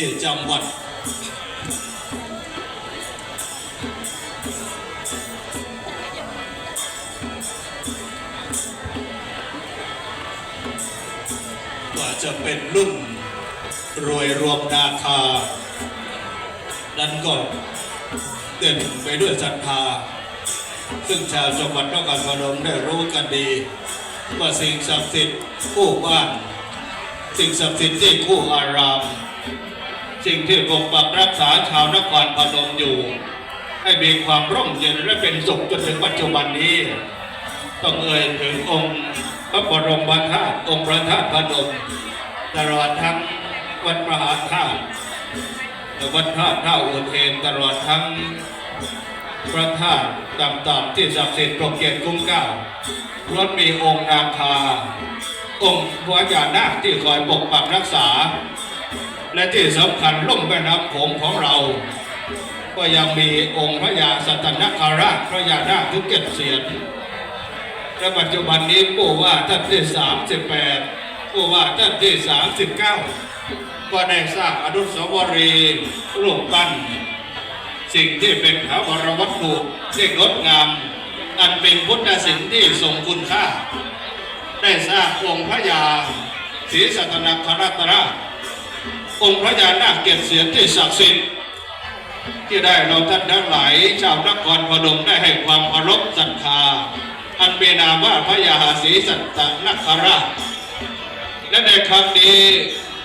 ที่จังหวัดว่าจะเป็นรุ่นรวยรวมนาคา นั้นก็เด่นไปด้วยศรัทธา ซึ่งชาวจังหวัดนครพนมได้รู้กันดี ว่าสิ่งศักดิ์สิทธิ์คู่บ้าน สิ่งศักดิ์สิทธิ์ที่คู่อาราม สิ่งที่ปกปักรักษาชาวนครพนมอยู่ ให้มีความร่มเย็นและเป็นสุขจนถึงปัจจุบันนี้ ต้องเอ่ยถึงองค์พระบรมธาตุองค์พระธาตุพนมตลอดทั้งวัดมหาธาตุและวัดธาตุท่าอุเทนตลอดทั้งพระธาตุต่างๆที่ศักดิ์สิทธิ์ปกเกียรติคุ้มเกล้าล้วนมีองค์นาคาองค์พระญานาคที่คอยปกปักรักษา และที่สำคัญล่มแม่น้ำโขงของเรา ก็ยังมีองค์พระยาสัตนคราชพระยานาคทุกเจ็ดเสียนและปัจจุบันนี้ผู้ว่าท่านที่38ผู้ว่าท่านที่39ก็ได้สร้างอนุสาวรีย์รูปปั้นสิ่งที่เป็นถาวรวัตถุที่งดงาม อันเป็นพุทธศิลป์ที่ทรงคุณค่า ได้สร้างองค์พระยาศรีสัตนคราชราช องค์พระยานาคเกียรติเสียนที่ศักดิ์สิทธิ์ที่ได้เราท่านทั้งหลายชาวนครพนมได้ให้ความเคารพศรัทธาอันเป็นนามว่าพระยาศรีสัตนคราชและในครั้งนี้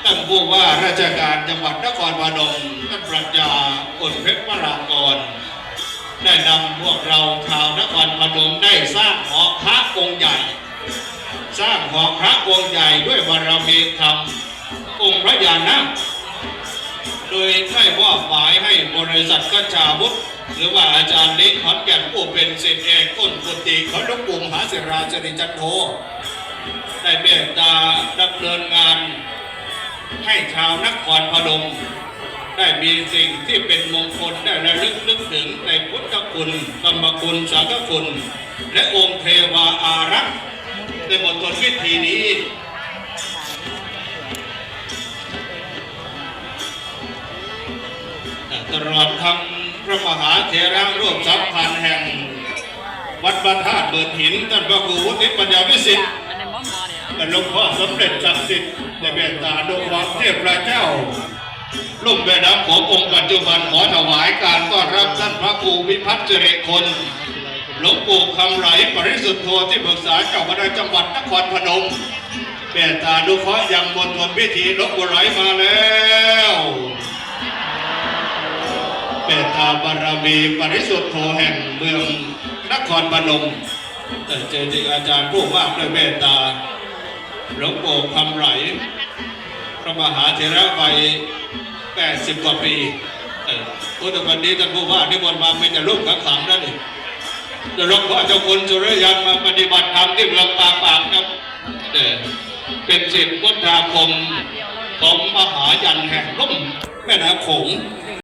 ท่านผู้ว่าราชการจังหวัดนครพนมท่านปรัชญาอดเพชรวรากร ได้นำพวกเราชาวนครพนมได้สร้างหอพระองค์ใหญ่ สร้างหอพระองค์ใหญ่ด้วยบารมีธรรม องค์พระยานาคโดยได้มอบหมายให้บริษัทกัญชาวุฒิหรือว่าอาจารย์นิกขอนแก่นผู้เป็นศิษย์เอกต้นกุฏิของหลวงปู่มหาศิราจริจันโทได้เมตตาดำเนินงาน ให้ชาวนครพนมได้มีสิ่งที่เป็นมงคลได้ระลึกนึกถึงในพุทธคุณธรรมคุณ สังฆคุณ และองค์เทวาอารักษ์ในบททนพิธีนี้ ตลอดทั้งพระมหาเถระรูปสัมพันธ์แห่ง วัดบรรทัดเบิดหินท่านพระครูวุฒิปัญญาวิสิทธิ์อันนี้มอมอเนี่ยและหลวงพ่อสมเด็จศักดิ์สิทธิ์ในเมตตาดวงวังเทพพระเจ้าลุ่มแม่น้ำขององค์ปัจจุบันขอถวายการต้อนรับท่านพระครูวิพัฒน์เจริญคนหลวงปู่คำไหลปริสุทธโธที่ปรึกษาเจ้าคณะจังหวัดนครพนมเมตตาดุเคราะห์ยังบนทนพิธีลวงปู่ไหลมาแล้ว เมตตาบารมีปริสุทธโธแห่งเมืองนครพนมแต่เจดีอาจารย์ผู้ว่าด้วยเมตตาหลวงปู่คำไหลพระมหาเถระวัย80 กว่าปีเออพุทธวันนี้ท่านผู้ว่านิมนต์มาเป็นแต่รูปขังขังนั่นเองจะหลวงพ่อเจ้าคุณสุริยันมาปฏิบัติธรรมที่เมืองปากปากครับเออเป็นศิษย์พุทธาคมของมหายันแห่งร่มแม่น้ำโขง